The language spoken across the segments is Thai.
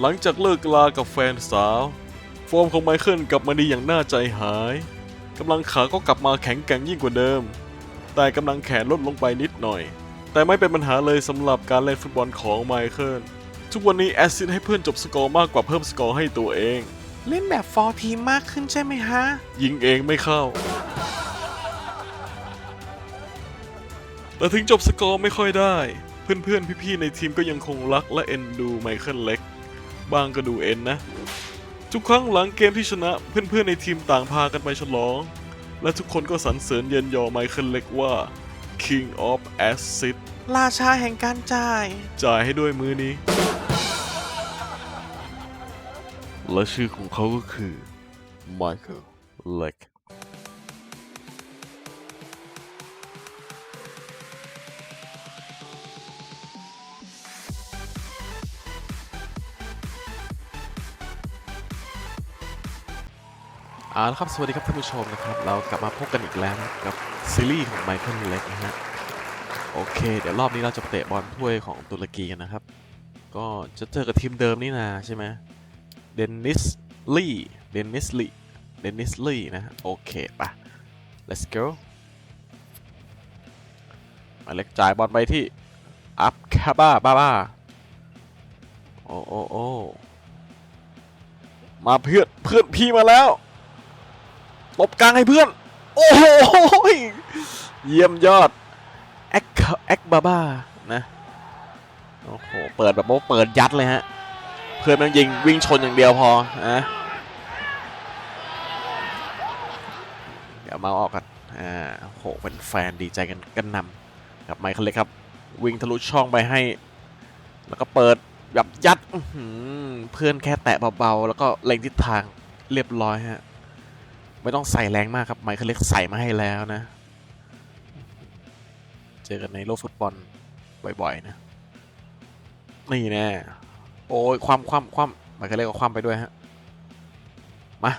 หลังจากเลิกลากับแฟนสาว ฟอร์มของไมเคิลกลับมาดีอย่างน่าใจหายกำลังขาก็กลับมาแข็งแกร่งยิ่งกว่าเดิม แต่กำลังแขนลดลงไปนิดหน่อย แต่ไม่เป็นปัญหาเลยสำหรับการเล่นฟุตบอลของไมเคิลทุกวันนี้แอสซิสต์ให้เพื่อนจบสกอร์มากกว่าเพิ่มสกอร์ให้ตัวเอง เล่นแบบฟอร์ทีมมากขึ้นใช่ไหมฮะ ยิงเองไม่เข้า แต่ถึงจบสกอร์ไม่ค่อยได้ เพื่อนๆ พี่ๆ ในทีมก็ยังคงรักและเอ็นดูไมเคิลเล็ก บางก็ดูเอ็นนะ ทุกครั้งหลังเกมที่ชนะเพื่อนๆในทีมต่างพากันไปฉลอง และทุกคนก็สรรเสริญเยินยอไมเคิลเล็กว่า King of Assist ราชาแห่งการจ่าย จ่ายให้ด้วยมือนี้ และชื่อของเขาก็คือ Michael Leck เอาละครับสวัสดีครับท่านผู้ชมนะครับ เรากลับมาพบกันอีกแล้วกับซีรีส์ของ Michael Leck นะฮะโอเค เดี๋ยวรอบนี้เราจะเตะบอลถ้วยของตุรกีกันนะครับ ก็จะเจอกับทีมเดิมนี่นาใช่ไหมเดนนิสลีเดนนิสลีเดนนิสลีนะโอเคปะ let's go มาเล็กจ่ายบอลไปที่อัพคาบ้าบ้าบ้าโอ้โอ้โอ้มาเพื่อนเพื่อนพี่มาแล้ว ตบกลางให้เพื่อน โอ้โหเยี่ยมยอดแอคแอคบาบ้านะโอ้โหเปิดแบบว่าเปิดยัดเลยฮะ เพื่อนมันยิงวิ่งชนอย่างเดียวพอนะเดี๋ยวมาออกกันอ่าโหเป็นแฟนดีใจกันกันนำกับไมค์คันเล็กครับ วิ่งทะลุช่องไปให้ แล้วก็เปิดแบบยัดเพื่อนแค่แตะเบาๆ แล้วก็เล็งทิศทางเรียบร้อยฮะ ไม่ต้องใส่แรงมากครับไมค์คันเล็กใส่มาให้แล้วนะ เจอกันในโลกฟุตบอลบ่อยๆนะนี่แน่โอ้ยความความความหมายก็เรียกว่าความไปด้วยฮะมา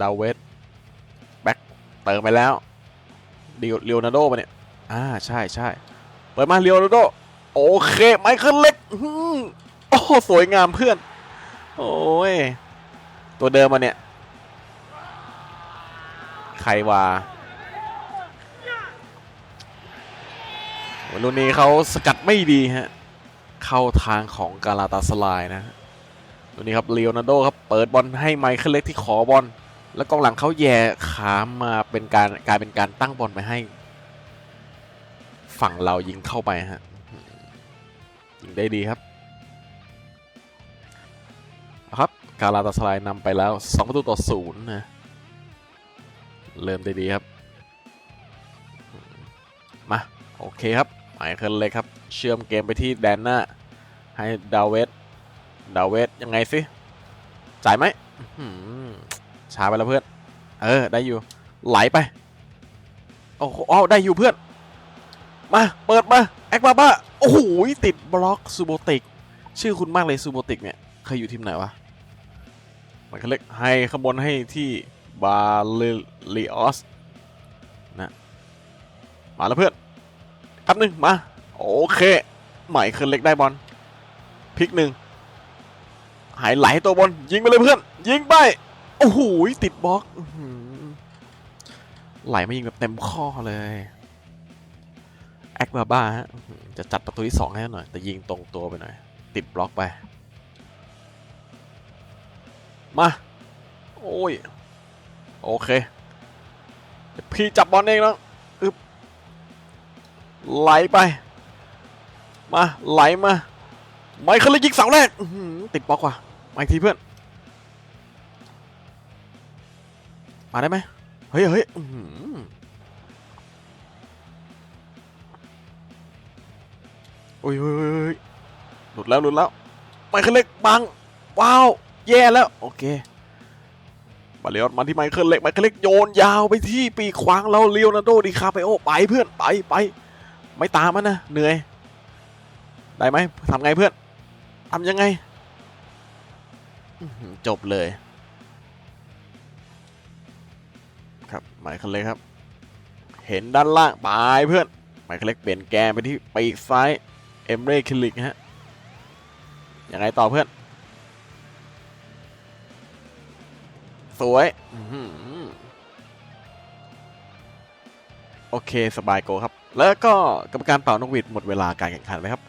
ดาวเวสแบ็คเติมไปแล้วเดียวนาโดมาเนี่ยอ่าใช่ใช่เปิดมาเลโอนาโดโอเคไมเคิลเล็กโอ้สวยงามเพื่อน โอ้ยตัวเดิมมาเนี่ย ใครว่าวันนี้เขาสกัดไม่ดีฮะ เข้าทางของกาลาตาสลายนะวันนี้ครับเลโอนาร์โดครับเปิดบอลให้ไมเคิลเล็กที่ขอบอล แล้วกองหลังเขาแย่ขามาเป็นการกลายเป็นการตั้งบอลไปให้ ฝั่งเรายิงเข้าไปฮะ ยิงได้ดีครับ ครับกาลาตาสลายนำไปแล้ว2ประตูต่อศูนย์นะ เริ่มได้ดีครับ มา โอเคครับไมเคิลเลยครับ เชื่อมเกมไปที่แดนหน้า ให้ดาวเวสดาวเวสยังไงสิ จ่ายไหมช้าไปแล้วเพื่อน เออ ได้อยู่ ไหลไป โอ้โหได้อยู่เพื่อน มา เปิดมา แอคบาบ้า โอ้โห ติดบล็อกซูโบติก ชื่อคุณมากเลยซูโบติกเนี่ย เคยอยู่ทีมไหนวะมเคิลเล็กให้ขางบวนให้ที่บาเล ลีออสนะมาแล้วเพื่อนครับหนึ่งมา โอเคใหม่คืนเล็กได้บอลพลิกหนึ่งหายไหลตัวบอลยิงไปเลยเพื่อน ยิงไป โอ้โหติดบล็อกอื้อหือไหลมายิงแบบเต็มข้อเลยแอคบาบ้าฮะจะจัดประตูที่สองให้หน่อย แต่ยิงตรงตัวไปหน่อย ติดบล็อกไป มา โอ้ย โอเค พี่จับบอลเองแล้วไหลไป มาไหลมาไมเคิลเลยยิงเสาแรกติดบล็อกว่ะมาอีกทีเพื่อน มาได้ไหมเฮ้ยเฮ้ยอื้อหือโอ้ยเฮ้ยเฮ้ยเฮ้ยหลุดแล้วหลุดแล้วไมเคิลเล็กบังว้าว แย่แล้ว โอเค มาเลียนมาที่ไมเคิลเล็กไมเคิลเล็กโยนยาวไปที่ปีกขวางเราเลียวนาโดดิคาไปโอไปเพื่อนไปไปไม่ตามมันนะเหนื่อยได้ไหมทำไงเพื่อนทำยังไงจบเลย ครับหมายคันเล็กครับ เห็นด้านล่างไปเพื่อนหมายคันเล็กเปลี่ยนแกนไปที่ปีกซ้ายเอมเร่คิลิกฮะยังไงต่อเพื่อน สวยโอเคสบายโกครับ แล้วก็กรรมการเป่านกหวีดหมดเวลาการแข่งขันเลยครับ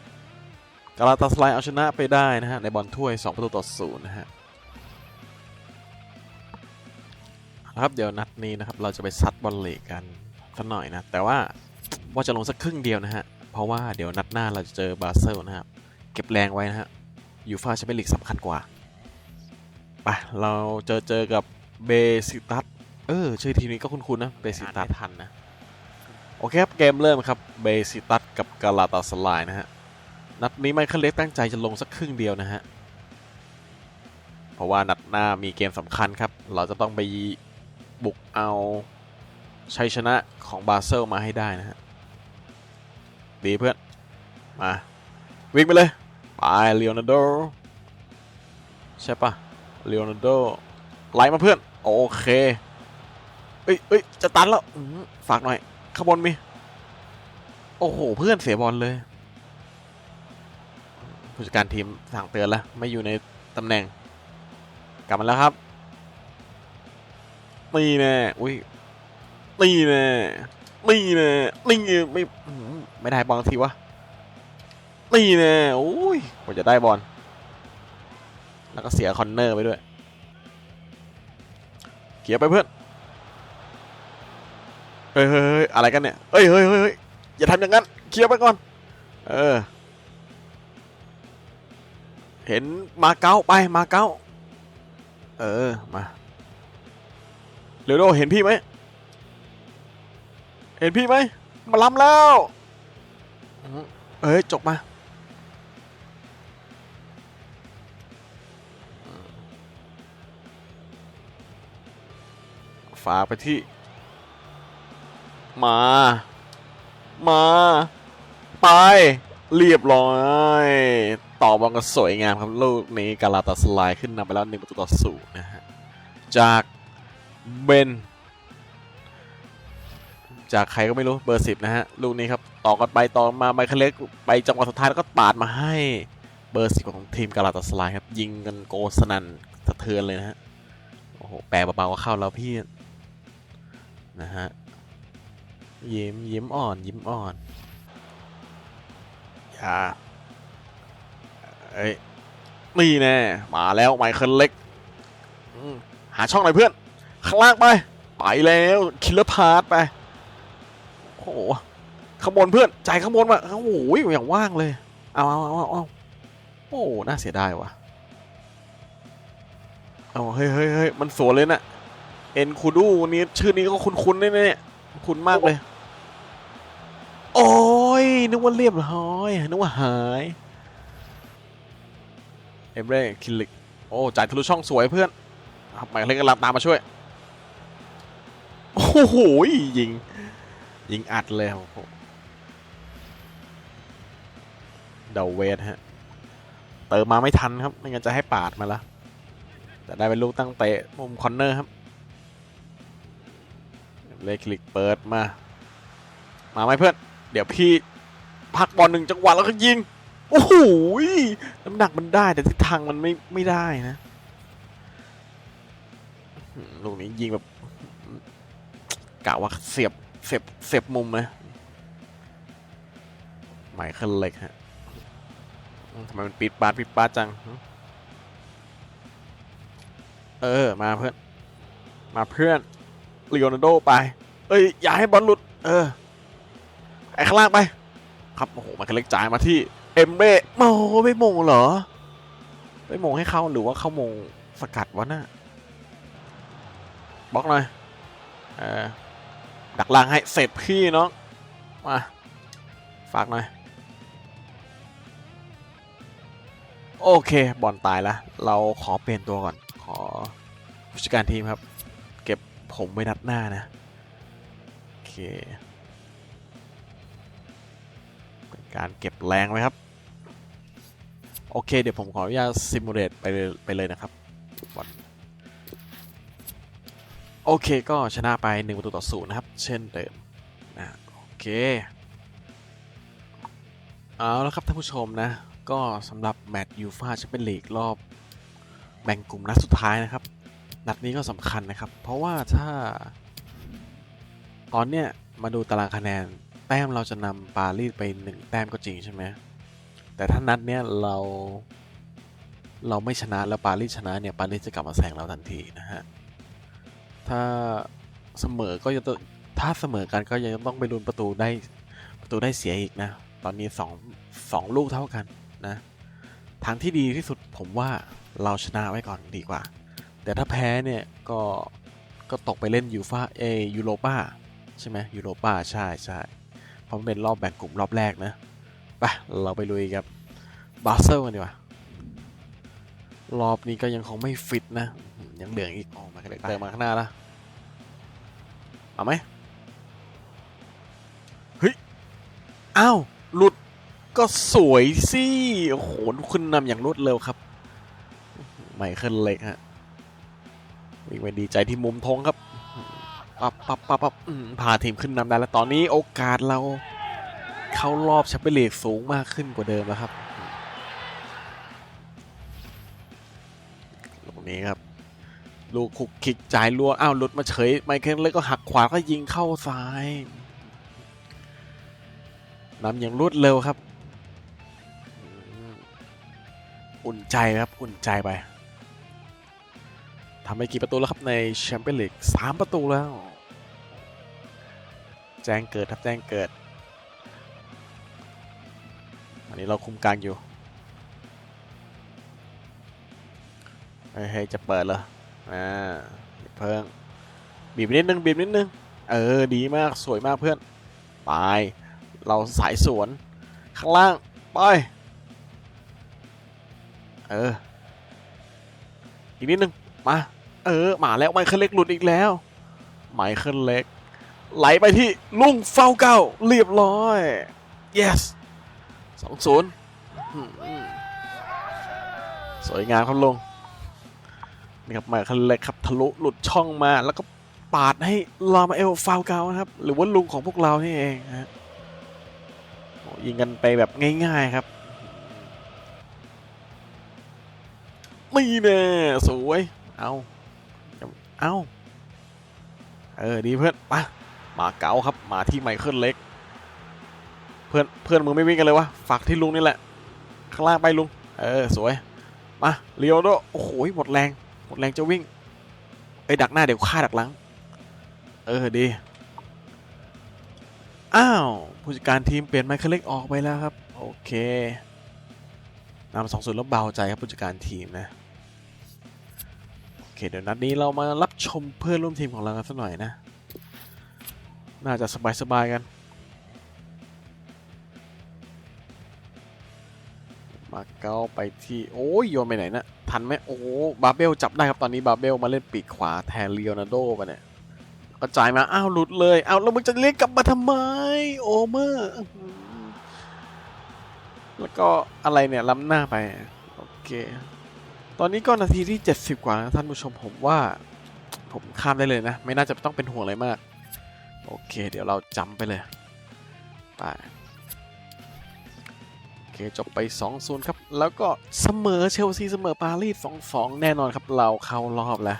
กาลาตาสไลเอาชนะไปได้นะฮะในบอลถ้วย 2 ประตูต่อศูนย์นะฮะครับเดี๋ยวนัดนี้นะครับเราจะไปซัดบอลเลกกันสักหน่อยนะ แต่ว่าว่าจะลงสักครึ่งเดียวนะฮะ เพราะว่าเดี๋ยวนัดหน้าเราจะเจอบาเซลนะครับเก็บแรงไว้นะฮะยูฟาแชมเปี้ยนลีกสำคัญกว่าไปเราเจอเจอกับ เบซิตัสเออ ชื่อทีมนี้ก็คุ้นๆนะ เบซิตัสทันนะ โอเคครับ เกมเริ่มครับ เบซิตัสกับกาลาตาสลายนะฮะ นัดนี้ไมเคิลเล็กตั้งใจจะลงสักครึ่งเดียวนะฮะ เพราะว่านัดหน้ามีเกมสำคัญครับ เราจะต้องไปบุกเอาชัยชนะของบาเซลมาให้ได้นะฮะ ดีเพื่อน มา วิ่งไปเลย ไปเลโอนาร์โดใช่ปะเลโอนาร์โด ไล่มาเพื่อน โอเคเอ้ยเอ้ยจะตันแล้วฝากหน่อยข้างบนมี โอ้โห เพื่อนเสียบอลเลย ผู้จัดการทีมสั่งเตือนแล้ว ไม่อยู่ในตำแหน่ง กลับมาแล้วครับนี่แน่อุ้ยนี่แน่นี่แน่นี่ไม่ไม่ได้บอลทีวะนี่แน่โอ้ยกว่าจะได้บอลแล้วก็เสียคอนเนอร์ไปด้วย เกียไปเพื่อนเฮ้ยเฮ้ยเฮ้ยอะไรกันเนี่ยเฮ้ยเฮ้ยเฮ้ยอย่าทำอย่างนั้นเคลียร์ไปก่อน เออ เห็นมาเก้าไปมาเก้า เออ มาเรโดเห็นพี่ไหม เห็นพี่ไหม มาล้ำแล้ว เอ้ยจกมา ฝากไปที่ มา มา ไป เรียบร้อย ต่อบอลก็สวยงามครับ ลูกนี้กาลาตาสไลายขึ้นนำไปแล้วหนึ่งประตูต่อศูนย์นะฮะ จากเบน จากใครก็ไม่รู้เบอร์สิบนะฮะ ลูกนี้ครับ ต่อกันไปต่อมาไมเคิลเล็กไปจังหวะสุดท้ายแล้วก็ปาดมาให้เบอร์สิบของทีมกาลาตาสไลายครับ ยิงกันโกสนันสะเทือนเลยนะฮะ โอ้โห แปลเบาๆก็เข้าแล้วพี่ นะฮะยิ้มยิ้มอ่อนยิ้มอ่อนอย่าเอ้ยนี่แน่มาแล้วไมเคิลเล็กหาช่องหน่อยเพื่อน ข้างล่างไป ไปแล้วคิลเลอร์พาร์ตไปโอ้โหขางบนเพื่อนใจข้างบนมาโอ้โหอย่างว่างเลยเอาเอาเอาเอาเอาโอ้หน่าเสียดายว่ะเอาเฮ้ยเฮ้ยเฮ้ยมันสวนเลยน่ะ เอ็นคูดูนี่ชื่อนี้ก็คุ้นๆแน่ๆนี่คุ้นมากเลย โอ้ยนึกว่าเรียบร้อยนึกว่าหายเอเบรคิลิกโอ้จ่ายทะลุช่องสวยเพื่อนหมายเลขกำลังตามมาช่วย โอ้โหยิง ยิงอัดเลยโอ้โหเดาเวทฮะ เติมมาไม่ทันครับ ไม่งั้นจะให้ปาดมาละแต่ได้เป็นลูกตั้งเตะมุมคอนเนอร์ครับ เลขคลิกเปิดมา มาไหมเพื่อน เดี๋ยวพี่พักบอลหนึ่งจังหวะแล้วก็ยิง โอ้โหน้ำหนักมันได้แต่ทิศทางมันไม่ไม่ได้นะลูกนี้ยิงแบบกะว่าเสียบเสียบเสียบมุมนะไมเคิลเล็กฮะทำไมมันปิดปาดปิดปาดจัง เออ มาเพื่อน มาเพื่อน ลีโอนาร์โดไป เอ้ย อย่าให้บอลหลุด เออ ไอ้ข้างล่างไป ครับ โอ้โหมันก็เล็กจ่ายมาที่ เอ็มเบ้โอ้โหไม่มงเหรอ ไม่มงให้เขาหรือว่าเขามงสกัดวะน่ะบล็อกหน่อย เออ ดักล่างให้เสร็จพี่น้อง มา ฝากหน่อย โอเค บอลตายแล้ว เราขอเปลี่ยนตัวก่อน ขอผู้จัดการทีมครับ ผมไว้นัดหน้านะ โอเค เป็นการเก็บแรงไว้ครับ โอเค เดี๋ยวผมขออนุญาตซิมูเลตไปเลยไปเลยนะครับบอลโอเคก็ชนะไป1ประตูต่อศูนย์นะครับ เช่นเดิมนะโอเคเอาแล้วครับท่านผู้ชมนะ ก็สำหรับแมตช์ยูฟาแชมเปี้ยนลีกรอบแบ่งกลุ่มนัดสุดท้ายนะครับ นัดนี้ก็สำคัญนะครับ เพราะว่าถ้า ตอนเนี้ยมาดูตารางคะแนน แต้มเราจะนำปารีสไปหนึ่งแต้มก็จริงใช่ไหมแต่ถ้านัดเนี้ยเราเราไม่ชนะแล้วปารีสชนะเนี่ยปารีสจะกลับมาแซงเราทันทีนะฮะถ้าเสมอก็จะต้องถ้าเสมอกันก็ยังต้องไปลุ้นประตูได้ประตูได้เสียอีกนะ ตอนนี้สองสองลูกเท่ากันนะทางที่ดีที่สุดผมว่าเราชนะไว้ก่อนดีกว่า แต่ถ้าแพ้เนี่ยก็ก็ตกไปเล่นยูฟาเอยูโรปาใช่ไหมยูโรปาใช่ใช่เพราะมันเป็นรอบแบ่งกลุ่มรอบแรกนะไปเราไปลุยกับบาเซลกันดีกว่ารอบนี้ก็ยังคงไม่ฟิตนะอืมยังเหลืองอีกออกมากันเลยเติมมาข้างหน้าละเอาไหมเฮ้ยอ้าวหลุดก็สวยสิโอ้โหขึ้นนำอย่างรวดเร็วครับไมเคิลเล็กฮะ วิ่งไปดีใจที่มุมธงครับปั๊บปั๊บปั๊บปั๊บอืมพาทีมขึ้นนำได้แล้วตอนนี้โอกาสเราเข้ารอบแชมเปี้ยนลีกสูงมากขึ้นกว่าเดิมแล้วครับตรงนี้ครับ ลูกคุกคิกจ่ายรัวอ้าวหลุดมาเฉยไมเคิลเล็กก็หักขวาก็ยิงเข้าซ้ายนำอย่างรวดเร็วครับ อุ่นใจครับ อุ่นใจไป ทำไปกี่ประตูแล้วครับในแชมเปี้ยนลีกสามประตูแล้ว แจ้งเกิดครับแจ้งเกิด อันนี้เราคุมกลางอยู่เฮ้ยจะเปิดเหรออ่าอย่าเพิ่งบีบนิดนึงบีบนิดนึง เออดีมากสวยมากเพื่อนไปเราสายสวน ข้างล่าง ไป เออ อีกนิดนึง มา เออมาแล้วไมเคิลเล็กหลุดอีกแล้วไมเคิลเล็ก ไหลไปที่ลุงเฝ้าเก้าเรียบร้อย yes สองศูนย์สวยงามครับลุงนี่ครับไมาคันเล็กครับทะลุหลุดช่องมาแล้วก็ปาดให้ลามาเอลฟาวเกานะครับ หรือว่าลุงของพวกเรานี่เองฮะยิงกันไปแบบง่ายๆครับไม่แน่สวย เอา เอาเออ ดีเพื่อนมามาเก๋าครับมาที่ไมเคิลเล็ก เพื่อนเพื่อนมึงไม่วิ่งกันเลยวะฝากที่ลุงนี่แหละ ข้างล่างไปลุง เออ สวย มาเลียวโดโอ้โหหมดแรง หมดแรงจะวิ่งไอ้ยดักหน้าเดี๋ยวฆ่าดักหลัง เออดี อ้าว ผู้จัดการทีมเปลี่ยนไมเคิลเล็กออกไปแล้วครับ โอเคนำสองศูนย์แล้วเบาใจครับผู้จัดการทีมนะ เคเดี๋ยวนัดนี้เรามารับชมเพื่อนร่วมทีมของเรากันสักหน่อยนะ น่าจะสบายๆกัน มาเก้าไปที่ โอ้ยโยนไปไหนนะทันไหมโอ้บาเบลจับได้ครับตอนนี้บาเบลมาเล่นปีกขวาแทนเลโอนาร์โดไปเนี่ยกระจายมา อ้าวหลุดเลย อ้าวแล้วมึงจะเรียกกลับมาทำไม โอเมอร์แล้วก็อะไรเนี่ยล้ำหน้าไป โอเค ตอนนี้ก็นาทีที่ 70 กว่านะท่านผู้ชมผมว่า ผมข้ามได้เลยนะ ไม่น่าจะต้องเป็นห่วงอะไรมาก โอเค เดี๋ยวเราจำไปเลยไปโอเค จบไป 2-0 ครับ แล้วก็เสมอเชลซีเสมอปารีส 2-2 แน่นอนครับเราเข้ารอบแล้ว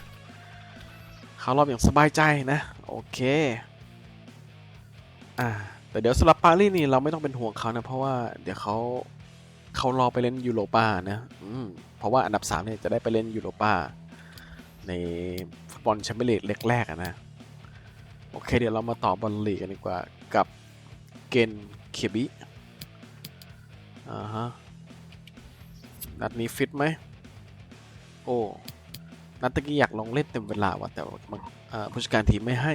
เข้ารอบอย่างสบายใจนะ โอเคอ่าแต่เดี๋ยวสำหรับปารีสนี่เราไม่ต้องเป็นห่วงเขานะ เพราะว่าเดี๋ยวเขาเขารอไปเล่นยูโรปานะ อืม ราะว่าอันดับ3เนี่ยจะได้ไปเล่นยูโรปาในฟุตบอลแชมเปี้ยนลีกเล็กแรกอะนะ โอเคเดี๋ยวเรามาต่อบอลลีกกันดีกว่ากับเกนเคบิอ่าฮะนัดนี้ฟิตไหม โอ้นัดตะกี้อยากลงเล่นเต็มเวลาว่ะแต่ว่าผู้จัดการทีมไม่ให้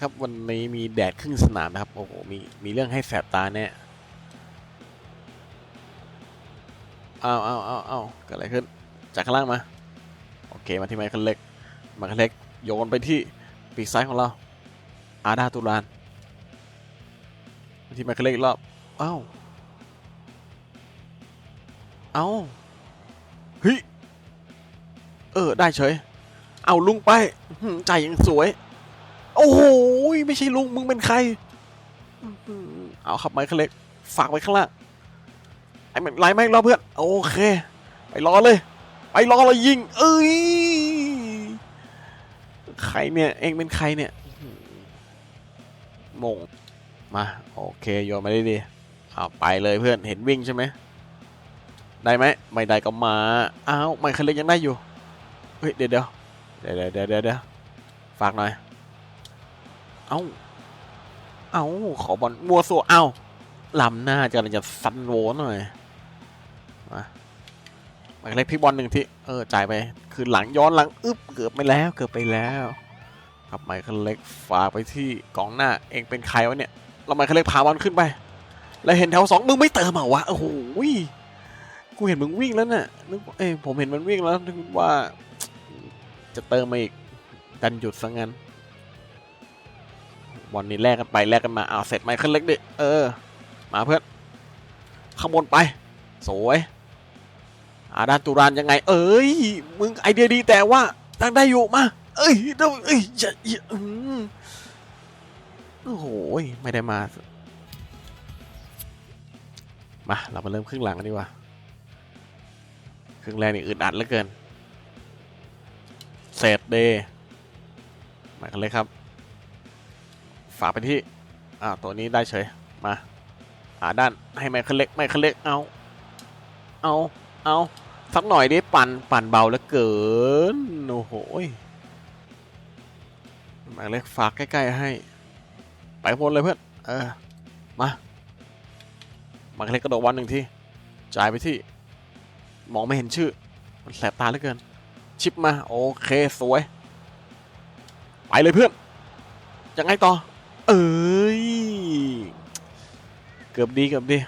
ครับวันนี้มีแดดครึ่งสนามนะครับ โอ้โหมีมีเรื่องให้แสบตาแน่ อ้าวอ้าวอ้าวอ้าวเกิดอะไรขึ้น จากข้างล่างมา โอเค มาที่ไมค์คันเล็กไมค์คันเล็กโยนไปที่ปีกซ้ายของเรา อาดาตุรานมาที่ไมค์คันเล็กอีกรอบเอ้าเอ้าเฮ้ย เออ ได้เฉย เอาลุงไปอื้อหือใจยังสวย โอ้โห ไม่ใช่ลุง มึงเป็นใครอื้อหือเอาขับไมค์คันเล็ก ฝากไว้ข้างล่าง ไอ้แม่ไล่แม่งรอเพื่อนโอเค ไปรอเลย ไปรอเรายิง เอ้ยใครเนี่ยเองเป็นใครเนี่ยมงมาโอเคโยนมาได้ดีเอาไปเลยเพื่อนเห็นวิ่งใช่ไหมได้ไหมไม่ได้ก็มาอ้าวไม่คันเล็กยังได้อยู่เฮ้ยเดี๋ยวเดี๋ยวเดี๋ยวเดี๋ยวเดี๋ยวฝากหน่อยเอ้าเอ้าขอบอลมัวสัวเอ้าลำหน้าจะจะซันโวหน่อย หมายเลขพี่บอลหนึ่งที่เออจ่ายไป คือหลังย้อนหลังอึ๊บเกือบไปแล้วเกือบไปแล้วครับหมายเลขฝากไปที่กองหน้าเองเป็นใครวะเนี่ยเราหมายเลขพาบอลขึ้นไป แล้วเห็นแถวสองมึงไม่เติมเหรอวะโอ้โหกูเห็นมึงวิ่งแล้วน่ะนึกเอ้ผมเห็นมันวิ่งแล้วนึกว่าจะเติมมาอีกดันหยุดซะงั้นบอลนี้แลกกันไปแลกกันมาเอาเสร็จไมเคิลเล็กดิเออ มาเพื่อนข้างบนไป สวย อาดานตุรานยังไง เอ้ย มึงไอเดียดีแต่ว่าตั้งได้อยู่มา เอ้ยเดี๋ยวเอ้ยอย่าอย่าอืมโอ้โหไม่ได้มา มา เรามาเริ่มครึ่งหลังกันดีกว่า ครึ่งแรกนี่อึดอัดเหลือเกินเศษเดย์มากันเลยครับ ฝากไปที่ อ่า ตัวนี้ได้เฉย มา หาด้านให้ไมเคิลเล็กไมเคิลเล็ก เอา เอา เอาสักหน่อยดิปั่นปั่นเบาแล้วเกินโอ้โหยไมเคิลเล็กฝากใกล้ๆให้ ไปพ้นเลยเพื่อนเออมาไมเคิลเล็กกระโดดวันหนึ่งทีจ่ายไปที่ มองไม่เห็นชื่อ มันแสบตาเหลือเกิน ชิปมา โอเคสวย ไปเลยเพื่อนยังไงต่อ เอ้ย เกือบดีเกือบดี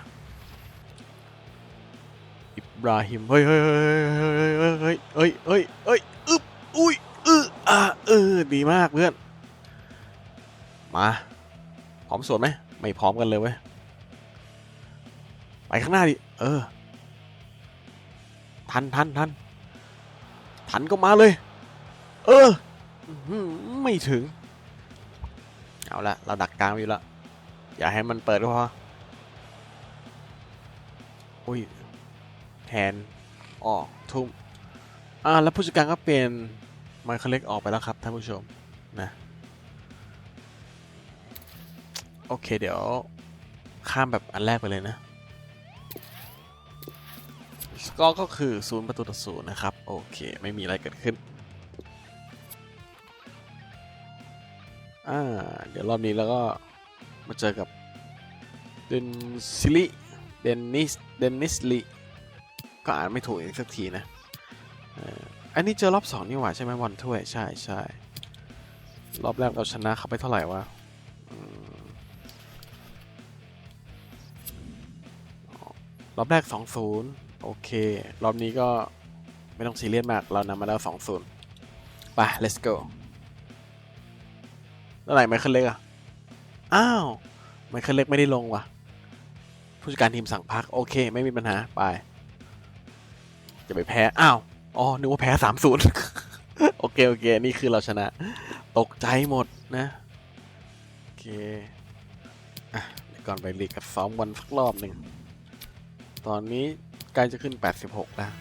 บราฮิมเฮ้ยเฮ้ยเฮ้ยเฮ้ยเฮ้ยเฮ้ยเฮ้ยอึบอุ้ยอืออ่าเออดีมากเพื่อน มาพร้อมสวนไหมไม่พร้อมกันเลยเว้ย ไปข้างหน้าดิ เออ ทันทันทันทันก็มาเลย เออ ไม่ถึง เอาละเราดักกลางอยู่ล้วอย่าให้มันเปิดก็พออุ้ย แทนออกทุ่มอ่าแล้วผู้จัดการก็เปลี่ยนไมเคิลเล็กออกไปแล้วครับท่านผู้ชมนะโอเคเดี๋ยวข้ามแบบอันแรกไปเลยนะสกอร์ก็คือศูนย์ประตูต่อศูนย์นะครับ โอเค ไม่มีอะไรเกิดขึ้นอ่าเดี๋ยวรอบนี้แล้วก็มาเจอกับเดนซิลิเดนนิสเดนนิสลิ ก็อ่านไม่ถูกอีกสักทีนะอันนี้เจอรอบสองนี่หว่าใช่ไหมวันถ้วย ใช่ใช่รอบแรกเราชนะเขาไปเท่าไหร่วะอืมรอบแรก 2-0 โอเค รอบนี้ก็ไม่ต้องซีเรียสมาก เรานำมาแล้ว 2-0 ไป let's go แล้วไหนไมเคิลเล็กอะอ้าวไมเคิลเล็กไม่ได้ลงว่ะ ผู้จัดการทีมสั่งพัก โอเค ไม่มีปัญหา ไป จะไปแพ้ อ้าว อ๋อ นึกว่าแพ้3-0โอเค โอเค นี่คือเราชนะ ตกใจหมดนะ โอเค อะเดี๋ยวก่อนไปลีกกับซ้อมวันสักรอบหนึ่ง ตอนนี้ใกล้จะขึ้น 86 แล้ว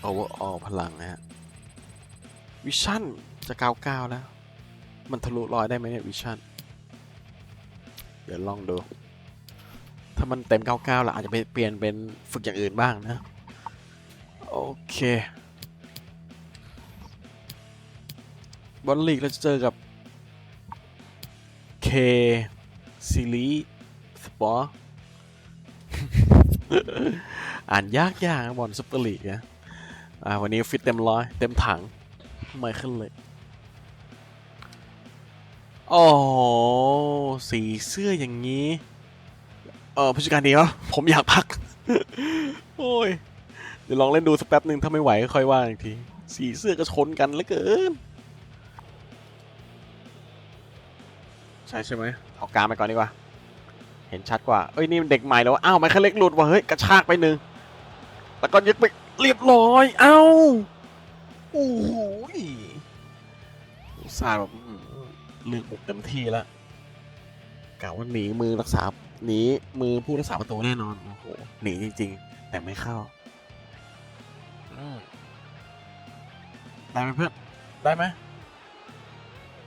โอเวอร์ออพลังนะฮะ วิชั่นจะ 99 แล้ว มันทะลุร้อยได้ไหมเนี่ยวิชั่น เดี๋ยวลองดู ถ้ามันเต็ม 99 แล้วอาจจะไปเปลี่ยนเป็นฝึกอย่างอื่นบ้างนะ โอเค บอลลีกเราจะเจอกับ K ซีรีสปอร์อ่านยากยากบอลซุปเปอร์ลีกนะอ่าวันนี้ฟิตเต็มร้อย เต็มถัง ไม่ขึ้นเลย โอ้สีเสื้ออย่างนี้ เออผู้จัดการดีวะผมอยากพัก โอ้ย เดี๋ยวลองเล่นดูสักแป๊บหนึ่งถ้าไม่ไหวก็ค่อยว่าอีกที สีเสื้อก็ชนกันเหลือเกิน ใช่ใช่ไหมเอากลางไปก่อนดีกว่า เห็นชัดกว่า เอ้ยนี่มันเด็กใหม่แล้วอ้าวไมเคิลเล็กหลุดว่ะเฮ้ยกระชากไปหนึ่งแล้วก็ยึดไปเรียบร้อย เอ้าโอ้โหยอุตส่าห์แบบอื้อหือลืมบุกเต็มที่แล้วกะว่าหนีมือรักษาหนีมือผู้รักษาประตูแน่นอนโอ้โหหนีจริง ๆ แต่ไม่เข้า ได้ไหมเพื่อน ได้ไหม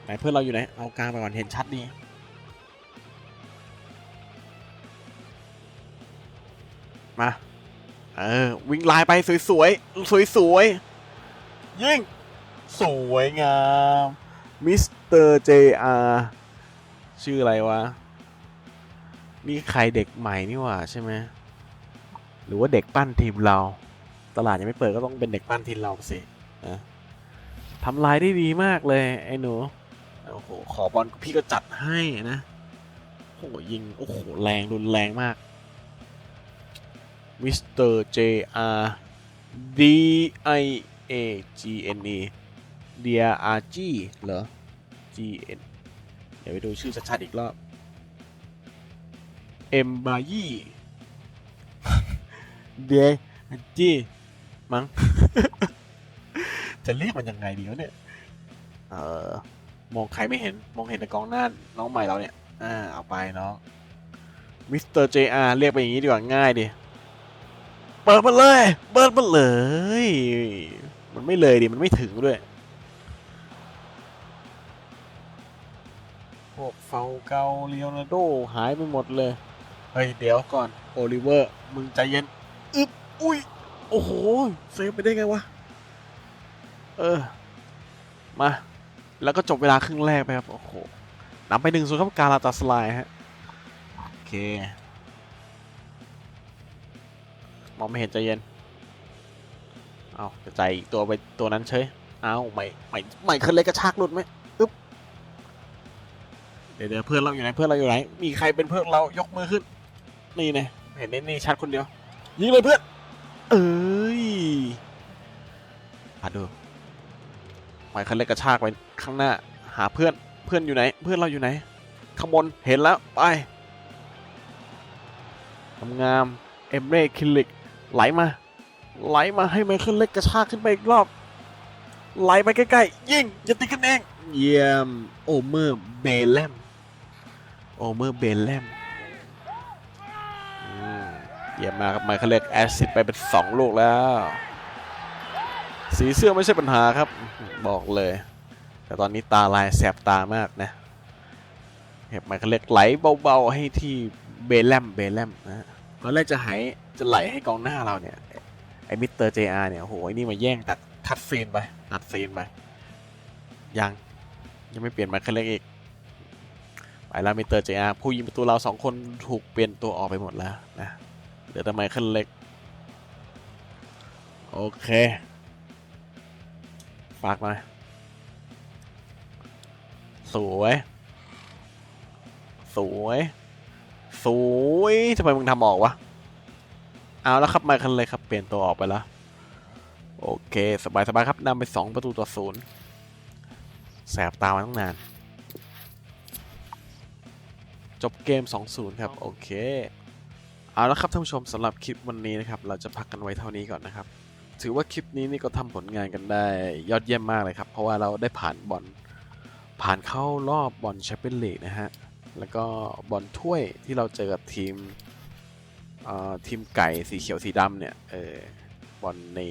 ไหนเพื่อนเราอยู่ไหน เอากลางไปก่อนเห็นชัดดีมา เออ วิ่งลายไปสวยๆสวยๆยิงสวยงาม มิสเตอร์เจอาชื่ออะไรวะ นี่ใครเด็กใหม่นี่หว่าใช่ไหม หรือว่าเด็กปั้นทีมเรา ตลาดยังไม่เปิดก็ต้องเป็นเด็กปั้นทีมเราสินะทำลายได้ดีมากเลยไอ้หนูโอ้โหขอบอลพี่ก็จัดให้นะโอ้โหยิงโอ้โหแรงรุนแรงมากมิสเตอร์เจอาร์ D I A G N E เดียอาร์จีเหรอ G N เดี๋ยวไปดูชื่อชัดๆอีกรอบเอ็มบายี่เดียจี มั้ง จะเรียกมันยังไงดีวะเนี่ย เออ มองใครไม่เห็น มองเห็นแต่กองหน้าน้องใหม่เราเนี่ย อ่า เอาไปน้อง มิสเตอร์เจอาร์เรียกไปอย่างนี้ดีกว่าง่ายดีเปิดมาเลย เปิดมาเลย มันไม่เลยดิ มันไม่ถึงด้วย พวกเฟาเกาเลียวนาโด หายไปหมดเลย เฮ้ย เดี๋ยวก่อน โอลิเวอร์ มึงใจเย็น อึ๊บ อุ้ย โอ้โห เซฟไปได้ไงวะ เออ มา แล้วก็จบเวลาครึ่งแรกไปครับ โอ้โหนำไปหนึ่งศูนย์ครับการาตาสไลายฮะ โอเค มองไม่เห็นใจเย็น เอากระจตัวไปตัวนั้นเฉย เอาไม่ไม่ไม่เคยเลยกระชากหลุดไหมอึ๊บ เดี๋ยวเดี๋ยวเพื่อนเราอยู่ไหนเพื่อนเราอยู่ไหน มีใครเป็นเพื่อนเรายกมือขึ้น นี่ไงเห็นนี่นี่ชัดคนเดียว ยิงเลยเพื่อน เอ้ยมาดูไม่เคยเลยกระชากไปข้างหน้า หาเพื่อนเพื่อนอยู่ไหน เพื่อนเราอยู่ไหนข้างบนเห็นแล้วไปทำงามเอมเร่คิลิกไหลมา ไหลมาให้ไมเคิลเล็กกระชากขึ้นไปอีกรอบ ไหลไปใกล้ๆ ยิงอย่าติดกันเอง เยี่ยม โอเมอร์เบลแลมโอเมอร์เบลแลม เยี่ยมมากครับไมเคิลเล็กแอสซิดไปเป็น 2 ลูกแล้ว สีเสื้อไม่ใช่ปัญหาครับ บอกเลย แต่ตอนนี้ตาลายแสบตามากนะเห็บไมเคิลเล็กไหลเบาๆ ให้ที่เบลแลมเบลแลมนะตอนแรกจะหายจะไหลให้กองหน้าเราเนี่ย ไอมิสเตอร์เจอาร์เนี่ยโอ้โหไอนี่มาแย่งตัดคัดซีนไปตัดซีนไปยังยังไม่เปลี่ยนมาคันเล็กอีกไปแล้วมิสเตอร์เจอาร์ผู้ยิงประตูเราสองคนถูกเปลี่ยนตัวออกไปหมดแล้วนะ เหลือแต่ไมเคิลเล็ก โอเค ฝากหน่อยสวย สวย สวยทำไมมึงทำออกวะ เอาแล้วครับมาคันเลยครับ เปลี่ยนตัวออกไปแล้ว โอเค สบายสบายครับนำไป2ประตูต่อศูนย์แสบตามาตั้งนาน จบเกม 2-0 ครับ โอเค เอาละครับท่านผู้ชมสำหรับคลิปวันนี้นะครับเราจะพักกันไว้เท่านี้ก่อนนะครับ ถือว่าคลิปนี้นี่ก็ทำผลงานกันได้ยอดเยี่ยมมากเลยครับ เพราะว่าเราได้ผ่านบอลผ่านเข้ารอบบอลแชมเปี้ยนลีกนะฮะแล้วก็บอลถ้วยที่เราเจอกับทีมอ่อทีมไก่สีเขียวสีดำเนี่ยเออบอลใน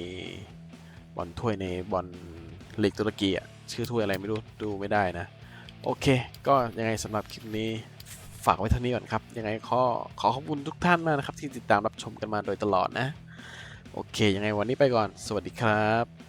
บอลถ้วยในบอลลีกตุรกีอะชื่อถ้วยอะไรไม่รู้ดูไม่ได้นะ โอเค ก็ยังไงสำหรับคลิปนี้ ฝากไว้เท่านี้ก่อนครับ ยังไงขอขอขอบคุณทุกท่านมากนะครับ ที่ติดตามรับชมกันมาโดยตลอดนะ โอเค ยังไงวันนี้ไปก่อน สวัสดีครับ